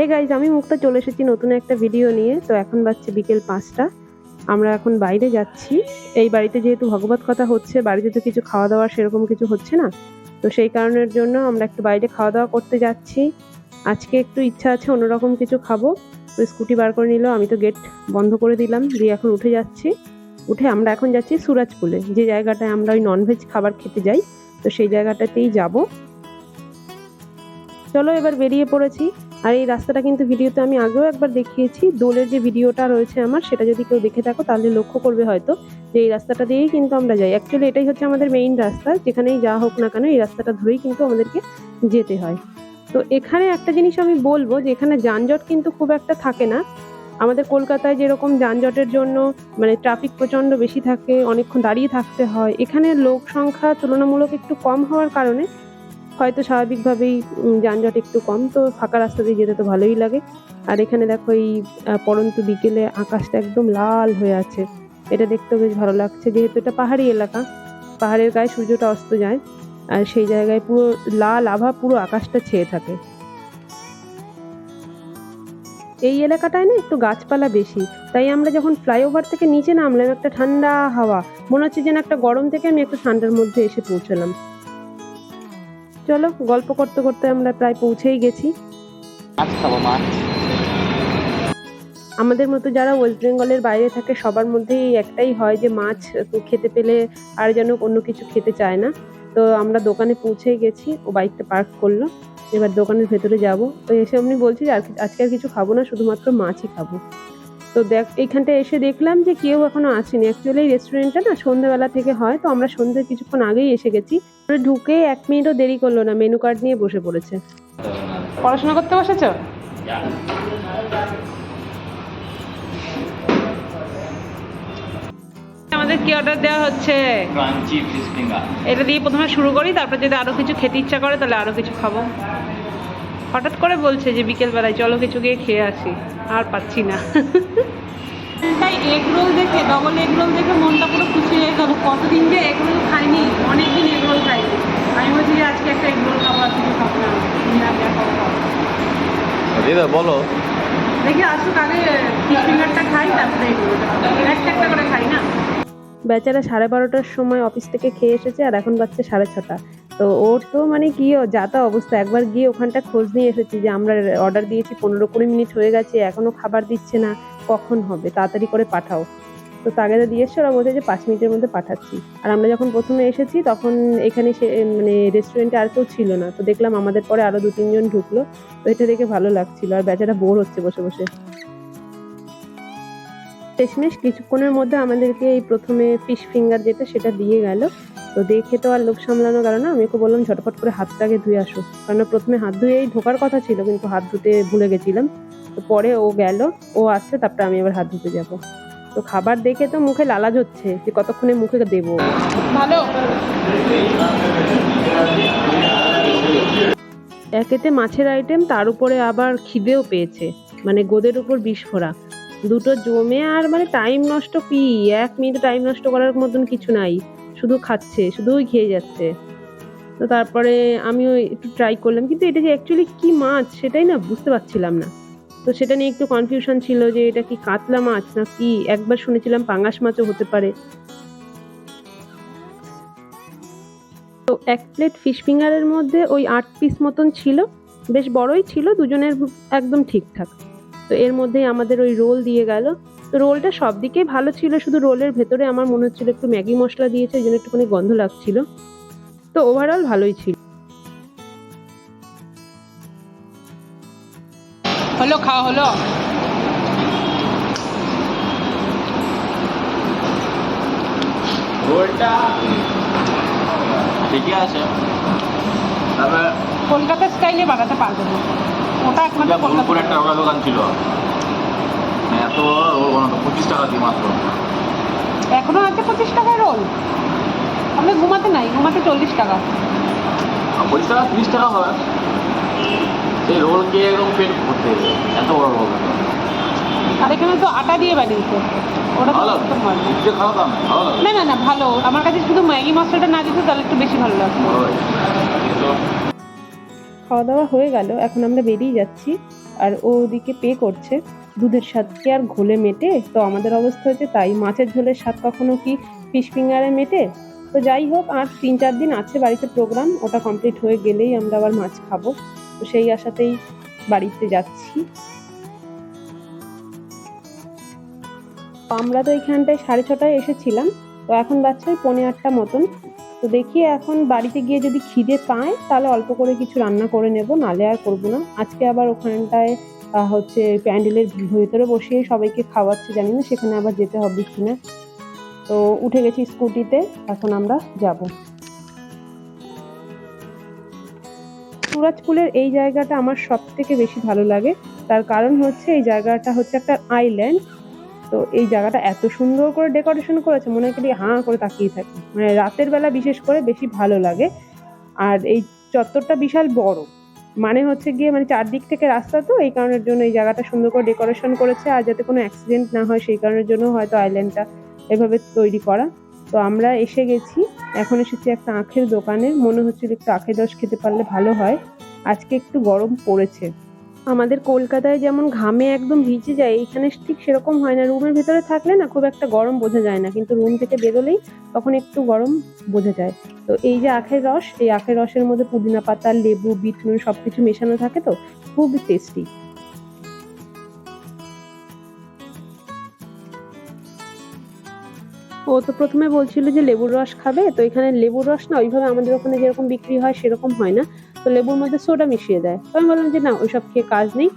Hey guys আমি মুক্তা চলে এসেছি নতুন একটা ভিডিও নিয়ে। তো এখন বাজছে বিকেল পাঁচটা। আমরা এখন বাইরে যাচ্ছি। এই বাড়িতে যেহেতু ভগবত কথা হচ্ছে, বাড়িতে তো কিছু খাওয়া দাওয়া সেরকম কিছু হচ্ছে না। তো সেই কারণের জন্য আমরা একটু বাইরে খাওয়া দাওয়া করতে যাচ্ছি। আজকে একটু ইচ্ছা আছে অন্যরকম কিছু খাব। তো স্কুটি বার করে নিল, আমি তো গেট বন্ধ করে দিলাম, দিয়ে এখন উঠে যাচ্ছি। উঠে আমরা এখন যাচ্ছি সুরাজপুলে। যে জায়গাটায় আমরা ওই ননভেজ খাবার খেতে যাই, তো সেই জায়গাটাতেই যাব। চলো এবার বেরিয়ে পড়েছি। আর এই রাস্তাটা কিন্তু ভিডিওতে আমি আগেও একবার দেখিয়েছি। দোলের যে ভিডিওটা রয়েছে আমার, সেটা যদি কেউ দেখে থাকো, তাহলে লক্ষ্য করবে হয়তো যে এই রাস্তাটা দিয়েই কিন্তু আমরা যাই। অ্যাকচুয়ালি এটাই হচ্ছে আমাদের মেইন রাস্তা। যেখানেই যা হোক না কেন, এই রাস্তাটা ধরেই কিন্তু আমাদেরকে যেতে হয়। তো এখানে একটা জিনিস আমি বলব, যে এখানে যানজট কিন্তু খুব একটা থাকে না। আমাদের কলকাতায় যেরকম যানজটের জন্য মানে ট্রাফিক প্রচণ্ড বেশি থাকে, অনেকক্ষণ দাঁড়িয়ে থাকতে হয়। এখানে লোক সংখ্যা তুলনামূলক একটু কম হওয়ার কারণে হয়তো স্বাভাবিকভাবেই যানজট একটু কম তো ফাঁকা রাস্তা দিয়ে যেতে তো ভালোই লাগে। আর এখানে দেখো এই আহ, পড়ন্ত বিকেলে আকাশটা একদম লাল হয়ে আছে। এটা দেখতে বেশ ভালো লাগছে যেহেতু এটা পাহাড়ি এলাকা পাহাড়ের গায়ে সূর্যটা অস্ত যায় আর সেই জায়গায় পুরো লাল আভা পুরো আকাশটা ছেয়ে থাকে। এই এলাকাটায় না একটু গাছপালা বেশি তাই আমরা যখন ফ্লাইওভার থেকে নিচে নামলাম একটা ঠান্ডা হাওয়া মনে হচ্ছে যেন একটা গরম থেকে আমি একটা ঠান্ডার মধ্যে এসে পৌঁছলাম। চলো গল্প করতে করতে আমরা প্রায় পৌঁছেই গেছি। মাছ খাব মাছ আমাদের মতো যারা ওয়েস্ট বেঙ্গলের বাইরে থাকে সবার মধ্যেই একটাই হয় যে মাছ খেতে পেলে আর যেন অন্য কিছু খেতে চায় না। তো আমরা দোকানে পৌঁছেই গেছি ও বাইকটা পার্ক করল। এবার দোকানের ভেতরে যাব। তো এসে আমি বলছি যে আজকে আর কিছু খাব না শুধুমাত্র মাছই খাব। তো দেখ এইখানটা এসে দেখলাম যে কেউ এখনও আসেনি। অ্যাকচুয়ালি এই রেস্টুরেন্টটা না সন্ধ্যেবেলা থেকে হয় তো আমরা সন্ধ্যে কিছুক্ষণ আগেই এসে গেছি। ঢুকে এক মিনিটও দেরি করল না মেনু কার্ড নিয়ে বসে পড়েছে। পড়াশোনা করতে বসেছো? আমাদের কি অর্ডার দেওয়া হচ্ছে? এটা দিয়ে প্রথমে শুরু করি তারপর যদি আরও কিছু খেতে ইচ্ছা করে তাহলে আরও কিছু খাব। হঠাৎ করে বলছে যে বিকেল বেলায় চলো কিছু গিয়ে খেয়ে আসি। আর পাচ্ছি না। তাই এগ রোল দেখে ডবল এগ রোল দেখে মনটা পুরো খুশি হয়ে গেল। কতদিন যে এগ রোল খাইনি অনেক দিন এগ রোল খাইনি। আমি বলছি যে আজকে একটা এগ রোল খাব আর কিছু খাব না। বলো। দেখি আসুক আগে ফিশ ফিঙ্গারটা খাই তারপরে এগ রোলটা একটা একটা করে খাই না? বেচারা সাড়ে বারোটার সময় অফিস থেকে খেয়ে এসেছে আর এখন বাচ্চা সাড়ে ছটা। তো ওর তো মানে কি যাতা অবস্থা। একবার গিয়ে ওখানটা খোঁজ নিয়ে এসেছি যে আমরা অর্ডার দিয়েছি, পনেরো কুড়ি মিনিট হয়ে গেছে, এখনও খাবার দিচ্ছে না, কখন হবে? তাড়াতাড়ি করে পাঠাও। তো তাগেদা দিয়ে এসছে ওরা বলছে যে পাঁচ মিনিটের মধ্যে পাঠাচ্ছি। আর আমরা যখন প্রথমে এসেছি, তখন এখানে সে মানে রেস্টুরেন্টে আর কেউ ছিল না। তো দেখলাম আমাদের পরে আরও দু, তিনজন ঢুকলো। তো এটা দেখে ভালো লাগছিল। আর বেচারা বোর হচ্ছে বসে বসে। শেষমেশ কিছুক্ষণের মধ্যে আমাদেরকে এই প্রথমে ফিশ ফিঙ্গার যেটা, সেটা দিয়ে গেল। তো দেখে তো আর লোক সামলানো গেল না আমি ওকে বললাম ঝটপট করে হাতটাকে ধুয়ে আসো। কারণ প্রথমে হাত ধুয়েই ঢোকার কথা ছিল কিন্তু হাত ধুতে ভুলে গেছিলাম। তো পরে ও গেল ও আসছে তারপরে আমি এবার হাত ধুতে যাব। তো খাবার দেখে তো মুখে লালাজ হচ্ছে যে কতক্ষণে মুখে দেবো। ভালো। একেতে মাছের আইটেম তার উপরে আবার খিদেও পেয়েছে মানে গোদের উপর বিস্ফোরা দুটো জমে আর মানে টাইম নষ্ট কি? এক মিনিট টাইম নষ্ট করার মতন কিছু নাই। শুধু খাচ্ছে, শুধুই খেয়ে যাচ্ছে। তো তারপরে আমিও একটু ট্রাই করলাম। কিন্তু এটা যে অ্যাকচুয়ালি কি মাছ সেটাই না বুঝতে পারছিলাম না। তো সেটা নিয়ে একটু কনফিউশন ছিল যে এটা কি কাতলা মাছ না কি? একবার শুনেছিলাম পাঙ্গাস মাছও হতে পারে। তো এক প্লেট ফিশ ফিঙ্গারের মধ্যে ওই আট পিস মতন ছিল। বেশ বড়ই ছিল, দুজনের একদম ঠিকঠাক। তো এর মধ্যেই আমাদের ওই রোল দিয়ে গেল। তো রোলটা সব দিকেই ভালো ছিল শুধু রোলের ভেতরে আমার মনে হচ্ছিল একটু ম্যাগি মশলা দিয়েছে ওই জন্য একটুখানি গন্ধ লাগছিল। তো ওভারঅল ভালোই ছিল। হলো খাওয়া হলো। রোলটা ঠিকই আছে। তবে কলকাতা স্টাইলে বানাতে পারবে না। ওটা একমাত্র একটা রোলা দোকান ছিল। মানে এত পঁচিশ টাকা দিয়ে মাত্র। এখনও আছে পঁচিশ রোল। আমরা ঘুমাতে নাই ঘুমাতে চল্লিশ টাকা। পঁচিশ টাকা তিরিশ টাকা সেই রোল খেয়ে একদম পেট ভরতে এত বড় রোল। আর এখানে তো আটা দিয়ে বানিয়েছে। ওটা তো না। না না ভালো। আমার কাছে শুধু ম্যাগি মশলাটা না দিত তাহলে একটু বেশি ভালো লাগতো খাওয়া দাওয়া হয়ে গেল, এখন আমরা বেরিয়ে যাচ্ছি। আর ও ওদিকে পে করছে দুধের স্বাদ কি আর ঘোলে মেটে? তো আমাদের অবস্থা হচ্ছে তাই। মাছের ঝোলের স্বাদ কখনো কি ফিশ ফিঙ্গারে মেটে? তো যাই হোক, আর তিন চার দিন আছে বাড়িতে প্রোগ্রাম ওটা কমপ্লিট হয়ে গেলেই আমরা আবার মাছ খাব। তো সেই আশাতেই বাড়িতে যাচ্ছি। আমরা তো এখানটায় সাড়ে ছটায় এসেছিলাম। তো এখন বাচ্চা ওই পৌনে আটটা মতন। তো দেখি এখন বাড়িতে গিয়ে যদি খিদে পায়, তাহলে অল্প করে কিছু রান্না করে নেব, নালে আর করব না। আজকে আবার ওখানটায় হচ্ছে প্যান্ডেলের ভেতরে বসিয়ে সবাইকে খাওয়াচ্ছে, জানি না সেখানে আবার যেতে হবে কিনা তো উঠে গেছি স্কুটিতে, এখন আমরা যাব। সুরাজপুলের এই জায়গাটা আমার সব থেকে বেশি ভালো লাগে। তার কারণ হচ্ছে এই জায়গাটা হচ্ছে একটা আইল্যান্ড তো এই জায়গাটা এত সুন্দর করে ডেকোরেশন করেছে, মনে হয় কি হাঁ করে তাকিয়ে থাকি। মানে রাতের বেলা বিশেষ করে বেশি ভালো লাগে। আর এই চত্বরটা বিশাল বড়। মানে হচ্ছে গিয়ে মানে চারদিক থেকে রাস্তা তো, এই কারণের জন্য এই জায়গাটা সুন্দর করে ডেকোরেশন করেছে। আর যাতে কোনো অ্যাক্সিডেন্ট না হয়, সেই কারণের জন্য হয়তো আইল্যান্ডটা এভাবে তৈরি করা। তো আমরা এসে গেছি। এখন এসেছি একটা আখের দোকানে। মনে হচ্ছিল একটু আখের রস খেতে পারলে ভালো হয়। আজকে একটু গরম পড়েছে। আমাদের কলকাতায় যেমন ঘামে একদম ভিজে যায়, এইখানে ঠিক সেরকম হয় না। রুমের ভেতরে থাকলে না খুব একটা গরম বোঝা যায় না, কিন্তু রুম থেকে বেরোলেই তখন একটু গরম বোঝা যায়। তো এই যে আখের রস, এই আখের রসের মধ্যে পুদিনা পাতা, লেবু বিট নুন সবকিছু মেশানো থাকে তো, খুব টেস্টি ও তো প্রথমে বলছিল যে লেবুর রস খাবে, তো এখানে লেবুর রস না ওইভাবে আমাদের ওখানে যেরকম বিক্রি হয় সেরকম হয় না। তো লেবুর মধ্যে সোডা মিশিয়ে দেয়। তো আমি বললাম যে না ওইসব খেয়ে কাজ নেই।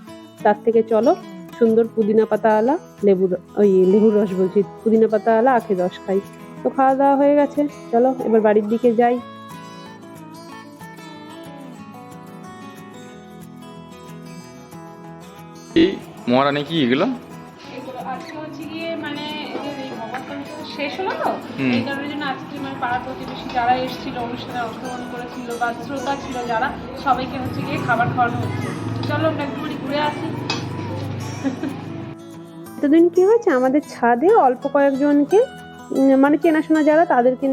তার থেকে চলো সুন্দর পুদিনা পাতা আলা লেবুর ওই লেবুর রস বলছি পুদিনা পাতা আলা আখের রস খাই। তো খাওয়া দাওয়া হয়ে গেছে চলো এবার বাড়ির দিকে যাই। এই মহারানী কি এগুলো? এগুলো আজকে হচ্ছে গিয়ে শেষ হলো তো? এই কারণের জন্য আজকে মানে পাড়া প্রতিবেশী যারা এসেছিল অনুষ্ঠানে অংশগ্রহণ করেছিল বা শ্রোতা ছিল যারা সবাইকে হচ্ছে গিয়ে খাবার খাওয়ানো হচ্ছে। চলো আমরা একটুখানি ঘুরে আসি। এতদিন কি হয়েছে? আমাদের ছাদে অল্প কয়েকজনকে মানে চেনাশোনা যারা তাদেরকে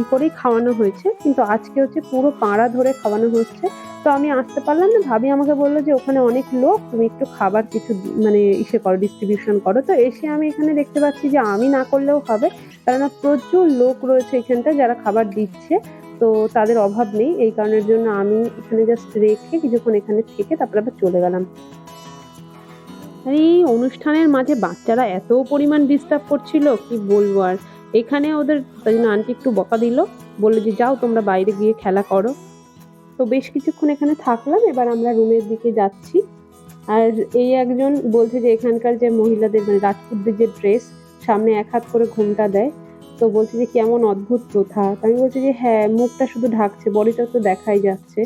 ই করেই খাওয়ানো হয়েছে। কিন্তু আজকে হচ্ছে পুরো পাড়া ধরে খাওয়ানো হচ্ছে। তো আমি আসতে পারলাম না। ভাবি আমাকে বলল যে ওখানে অনেক লোক, তুমি একটু খাবার কিছু মানে ইসে করো ডিস্ট্রিবিউশন করো। তো এসে আমি এখানে দেখতে পাচ্ছি যে আমি না করলেও হবে। কেননা প্রচুর লোক রয়েছে এখানটায় যারা খাবার দিচ্ছে। তো তাদের অভাব নেই। এই কারণের জন্য আমি এখানে জাস্ট রেখে কিছুক্ষণ এখানে থেকে তারপরে আবার চলে গেলাম। এই অনুষ্ঠানের মাঝে বাচ্চারা এত পরিমাণ ডিস্টার্ব করছিল, কি বলব আর? এখানে ওদের তাই জন্য আন্টি একটু বকা দিল, বলল যে, যাও তোমরা বাইরে গিয়ে খেলা করো। তো বেশ কিছুক্ষণ এখানে থাকলাম, এবার আমরা রুমের দিকে যাচ্ছি। আর এই একজন বলছে যে, এখানকার যে মহিলাদের মানে রাজপুতদের যে ড্রেস সামনে এক হাত করে ঘুমটা দেয়। তো বলছে যে, কেমন অদ্ভুত প্রথা। তো আমি বলছি যে হ্যাঁ মুখটা শুধু ঢাকছে, বডিটা তো দেখাই যাচ্ছে।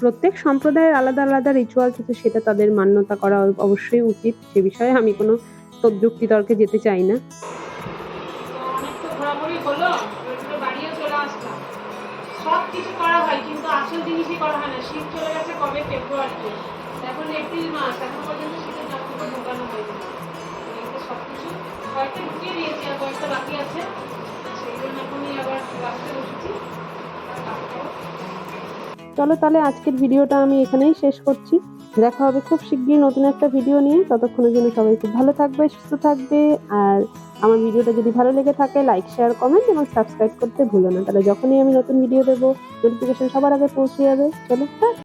প্রত্যেক সম্প্রদায়ের আলাদা আলাদা রিচুয়াল আছে, সেটা তাদের মান্যতা করা অবশ্যই উচিত। সে বিষয়ে আমি কোনো তর- যুক্তিতর্কে যেতে চাই না। সব কিছু করা হয়, কিন্তু আসল জিনিসই করা হয় না। শীত চলে গেছে কবে? ফেব্রুয়ারিতে। এখন এপ্রিল মাস, এখন পর্যন্ত শীতের জামাকাপড় ঢোকানো হয়নি। সব কিছু। কয়েকটা ঢুকিয়ে দিয়েছি আর কয়েকটা বাকি আছে। সেই জন্য এখনই আবার রাস্তায় বসেছি। চলো তাহলে আজকের ভিডিওটা আমি এখানেই শেষ করছি। দেখা হবে খুব শিগগিরই নতুন একটা ভিডিও নিয়ে। ততক্ষণের জন্য সবাই খুব ভালো থাকবে, সুস্থ থাকবে। আর আমার ভিডিওটা যদি ভালো লেগে থাকে লাইক শেয়ার কমেন্ট এবং সাবস্ক্রাইব করতে ভুলো না। তাহলে যখনই আমি নতুন ভিডিও দেবো নোটিফিকেশন সবার আগে পৌঁছে যাবে। চলো